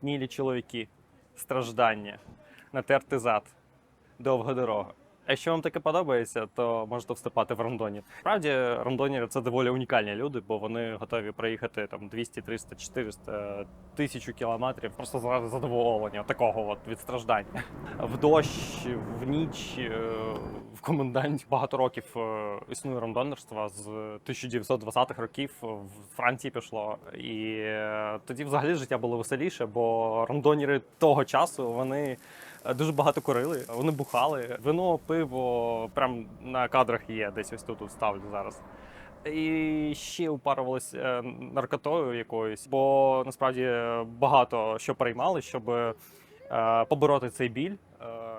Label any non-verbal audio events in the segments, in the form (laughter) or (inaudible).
спітнілі чоловіки, страждання, натерти зад, довга дорога. Якщо вам таке подобається, то можете вступати в рандонір. Справді, рандонери це доволі унікальні люди, бо вони готові проїхати там 200, 300, 400, тисячу кілометрів просто заради задоволення такого от від страждання. В дощ, в ніч, е, в комендант багато років е, існує рандонерство з 1920-х років в Франції пішло. І е, тоді взагалі життя було веселіше, бо рандонери того часу вони е, дуже багато курили, вони бухали. Вино, пиво прям на кадрах є, десь ось тут ставлю зараз. І ще упарувалися е, наркотою якоюсь, бо насправді е, багато що приймали, щоб е, побороти цей біль, е,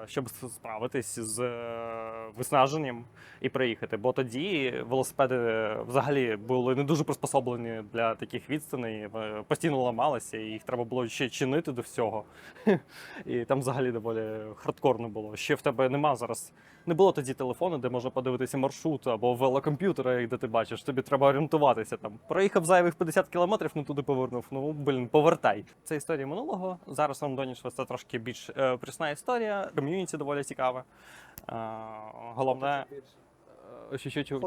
щоб справитись з е, виснаженням і приїхати. Бо тоді велосипеди взагалі були не дуже приспособлені для таких відстаней, е, постійно ламалися, і їх треба було ще чинити до всього. (laughs) І там взагалі доволі хардкорно було. Ще в тебе нема зараз. Не було тоді телефону, де можна подивитися маршрут або велокомп'ютера, де ти бачиш. Тобі треба орієнтуватися там. Проїхав зайвих 50 кілометрів, не туди повернув. Ну блін, повертай. Це історія минулого. Зараз Рандоніш це трошки більш е, прісна історія. Ком'юніті доволі цікаве. Е, головне. Що, що, що,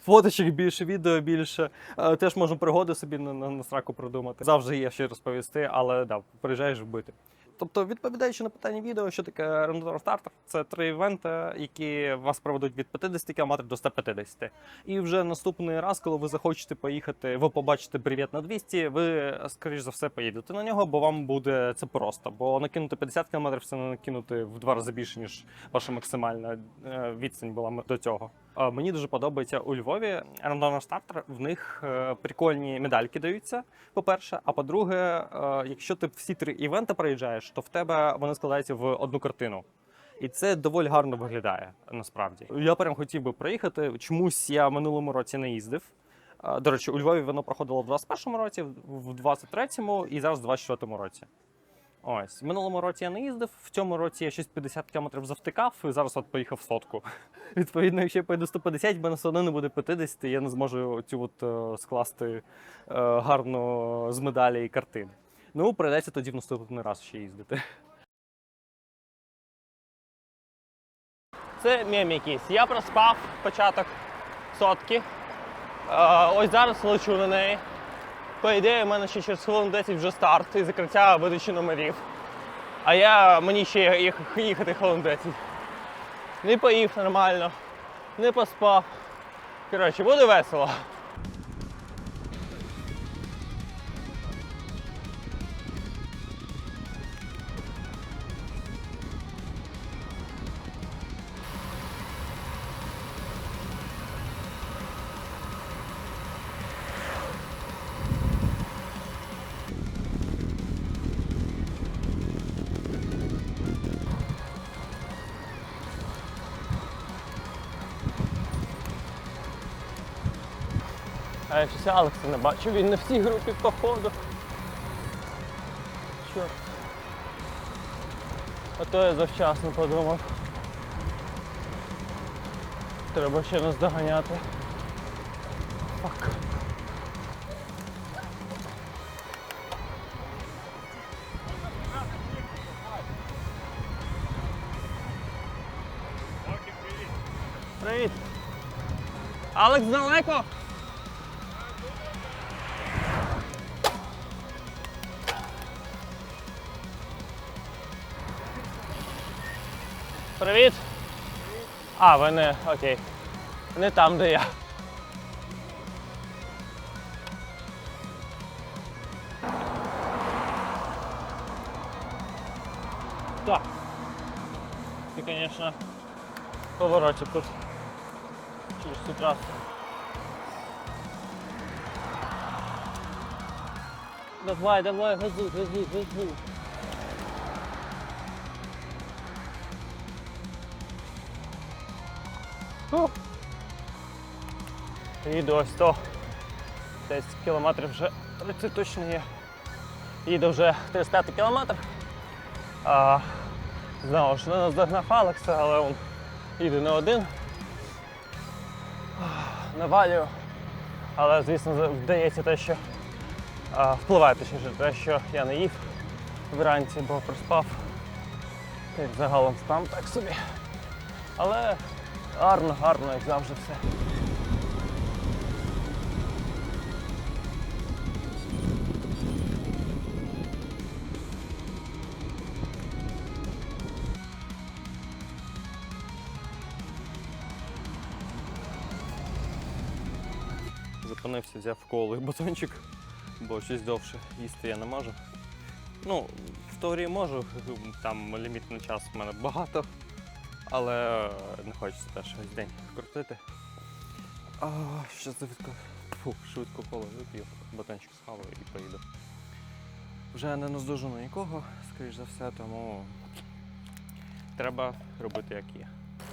Фоточок більше, відео більше. Е, Теж можна пригоди собі на, на, на сраку придумати. Завжди є що розповісти, але да, приїжджаєш вбити. Тобто, відповідаючи на питання відео, що таке Random Starter, це три івенти, які вас проведуть від 50 км до 150. І вже наступний раз, коли ви захочете поїхати, ви побачите привіт на 200, ви, скоріш за все, поїдете на нього, бо вам буде це просто. Бо накинути 50 км це не накинути в два рази більше, ніж ваша максимальна е, відстань була до цього. Мені дуже подобається у Львові Random Starter, В них е, прикольні медальки даються. По-перше, а по-друге, е, якщо ти всі три івенти проїжджаєш, то в тебе вони складаються в одну картину. І це доволі гарно виглядає насправді. Я прям хотів би проїхати. Чомусь я минулому році не їздив. Е, До речі, у Львові воно проходило в 21-му році, в 23-му і зараз в 24-му році. Ось в минулому році я не їздив. В цьому році я щось 50 км завтикав, і зараз от поїхав сотку. (laughs) Відповідно, якщо я поїду 150, в мене все одно не буде 50, і я не зможу цю от е, скласти е, гарно з медалі і картин. Ну, прийдеться тоді в наступний раз ще їздити. Це мем якийсь. Я проспав початок сотки. Е, ось зараз лечу на неї. По ідеї, в мене ще через хвилин 10 вже старт і закриття видачі номерів. А я мені ще їх- їхати хвилин 10. Не поїв нормально, не поспав. Коротше, буде весело. А я щось Алекса не бачу, він не в цій групі походу. Чорт. А то я завчасно подумав. Треба ще нас доганяти. Фак. Привіт! Алекс далеко? Привіт. А, ви не окей. Не там, де я. Так. Ти, звісно, поворотик тут. Через цю трасу. Давай, давай, газуй, газуй, газуй. Фух. Їду ось 100. Десь кілометрів вже 30 точно є. Їду вже 35 кілометр. А, знову ж не наздогнав Алекса, але він їде не один. Навалюю. Але, звісно, вдається те, що а, впливає точніше те, що я не їв вранці, бо проспав. Так загалом стан так собі. Але гарно, гарно, як завжди все. Зупинився, взяв колу і батончик, бо щось довше їсти я не можу. Ну, в теорії можу, там лімітний час в мене багато, але не хочеться теж весь день крутити. А, що швидко, фу, швидко коло вип'ю, батончик схаваю і поїду. Вже не наздожену нікого, скоріш за все, тому треба робити як є.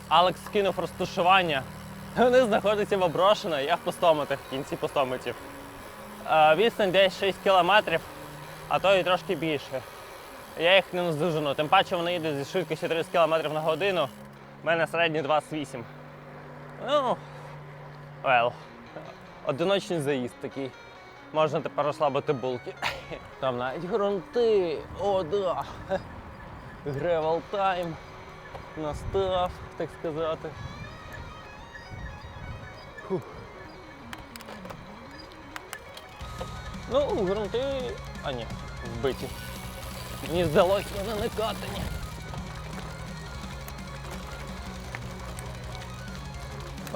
Алекс скинув розташування. Вони знаходяться в Оброшено, я в Пустомитах, в кінці Пустомитів. Е, Відстань десь 6 кілометрів, а то і трошки більше. Я їх не наздожену. Тим паче вони їдуть зі швидкістю 30 км на годину. У мене середній 28. Ну, well, одиночний заїзд такий. Можна тепер розслабити булки. Там навіть грунти. О, да. Гревел тайм. Настав, так сказати. Фух. Ну, грунти. А ні, вбиті. Мені здалося, вони не катані.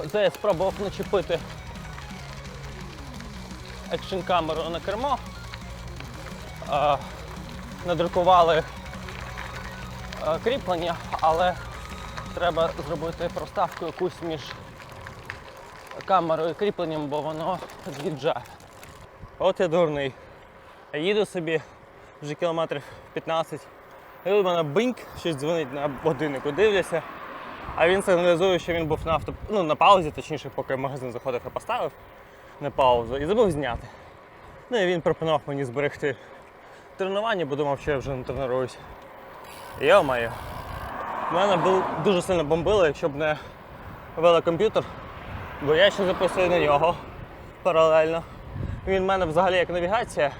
Оце я спробував начепити екшн камеру на кермо. А, надрукували а, кріплення, але треба зробити проставку якусь між камерою і кріпленням, бо воно з'їжджає. От я дурний. Я їду собі вже кілометрів 15. І в мене биньк, щось дзвонить на годиннику, дивлюся. А він сигналізує, що він був на авто... ну, на паузі, точніше, поки магазин заходив і поставив на паузу і забув зняти. Ну і він пропонував мені зберегти тренування, бо думав, що я вже не тренуюсь. Йо-моє. Мене бу- дуже сильно бомбило, якщо б не велокомп'ютер, бо я ще записую на нього паралельно. Він в мене взагалі як навігація.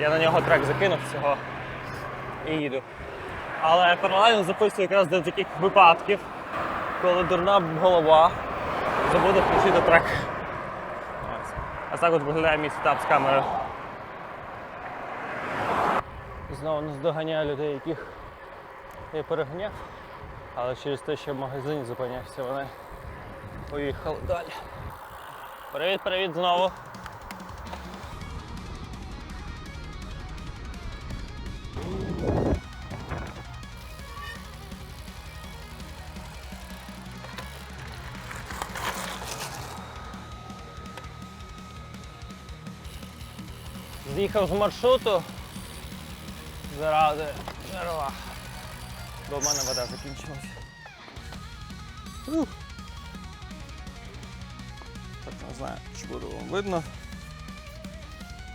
Я на нього трек закинув всього і їду. Але паралельно записую якраз для таких випадків, коли дурна голова забуде включити трек. Ось так от виглядає мій сетап з камерою. Знову наздоганяю людей, яких я переганяв, але через те, що в магазині зупинявся, вони поїхали далі. Привіт, привіт знову. З'їхав з маршруту заради джерела, бо в мене вода закінчилась. Так, не знаю, чи буде вам видно.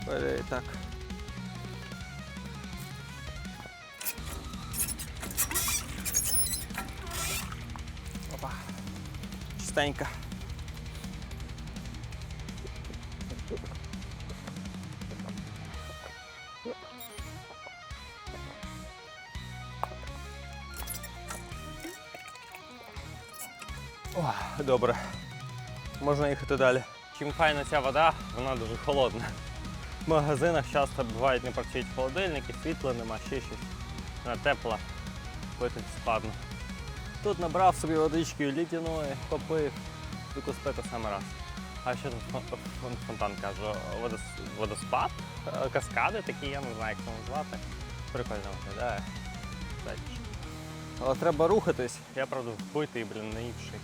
І так. Опа. Чистенько. Добре. Можна їхати далі. Чим файна ця вода, вона дуже холодна. В магазинах часто бувають не працюють холодильники, світла нема, ще щось. Вона тепла, пити складно. Тут набрав собі водички лідяної, попив, таку спити саме раз. А що тут фон- фон- фонтан кажу? Водоспад? Е, Каскади такі, я не знаю, як це назвати. Прикольно виглядає. Але треба рухатись. Я правда вбитий, блін, наївший.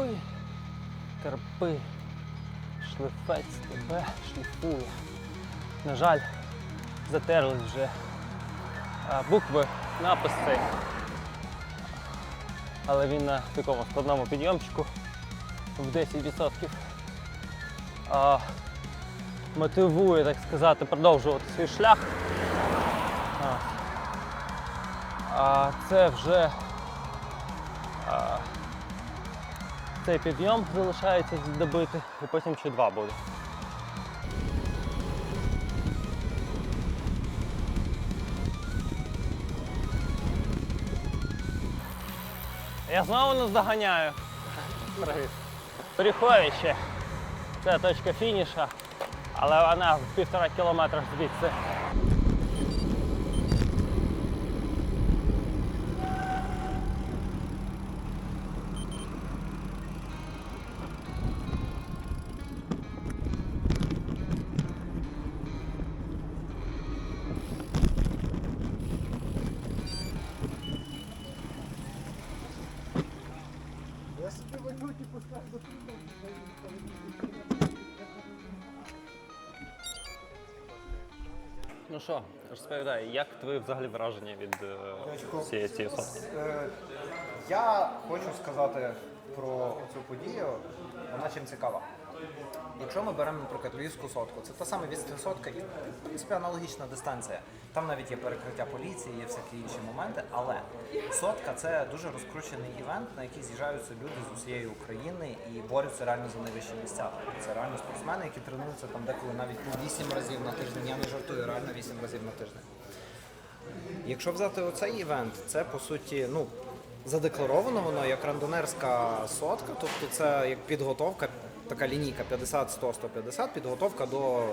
Терпи, терпи, шлифець тебе шліфує. на жаль, затерли вже букви, напис цей. Але він на такому складному підйомчику в 10% а, мотивує, так сказати, продовжувати свій шлях. А це вже цей підйом залишається добити, і потім ще два буде. Я знову наздоганяю. Привіт. Переховище. Це точка фініша, але вона в півтора кілометра звідси. Ну що, розповідай, як твої взагалі враження від цієї цієї сотки? Е, Я хочу сказати про цю подію, вона чим цікава. Якщо ми беремо, наприклад, Львівську сотку, це та сама відстань і, в принципі, аналогічна дистанція. Там навіть є перекриття поліції, є всякі інші моменти, але сотка це дуже розкручений івент, на який з'їжджаються люди з усієї України і борються реально за найвищі місця. Це реально спортсмени, які тренуються там деколи навіть 8 разів на тиждень. Я не жартую, реально 8 разів на тиждень. Якщо взяти оцей івент, це по суті, ну, задекларовано воно як рандонерська сотка, тобто це як підготовка, така лінійка 50, 100, 150, підготовка до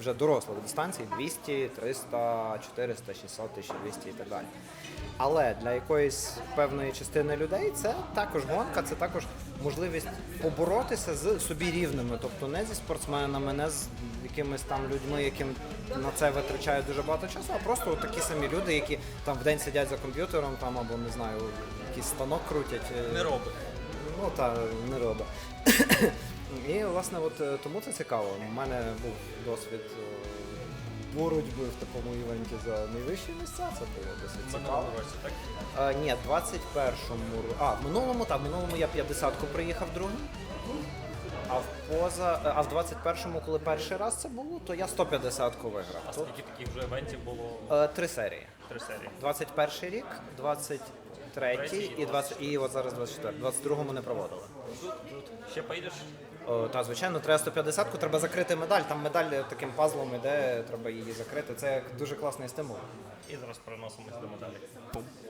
вже дорослих дистанцій 200, 300, 400, 600, 1200 і так далі. Але для якоїсь певної частини людей це також гонка, це також можливість поборотися з собі рівними, тобто не зі спортсменами, не з якимись там людьми, яким на це витрачають дуже багато часу, а просто такі самі люди, які там в день сидять за комп'ютером, там або не знаю, якийсь станок крутять. Не робить. Ну та не робить. І власне, от е, тому це цікаво. У мене був досвід е, боротьби в такому івенті за найвищі місця. Це було досить цікаво. році, так? Е, ні, 21-му. А, в минулому, так, в минулому я 50-ку приїхав другим. А в поза, а в 21-му, коли перший раз це було, то я 150-ку виграв. Тут Скільки таких вже івентів було е, три серії. три серії? 21 рік, 23 і 20, і от зараз 24. 22-му не проводили. Ще поїдеш? Та, звичайно, треба 150-ку, треба закрити медаль. Там медаль таким пазлом іде, треба її закрити. Це дуже класний стимул. І зараз переносимось до медалі.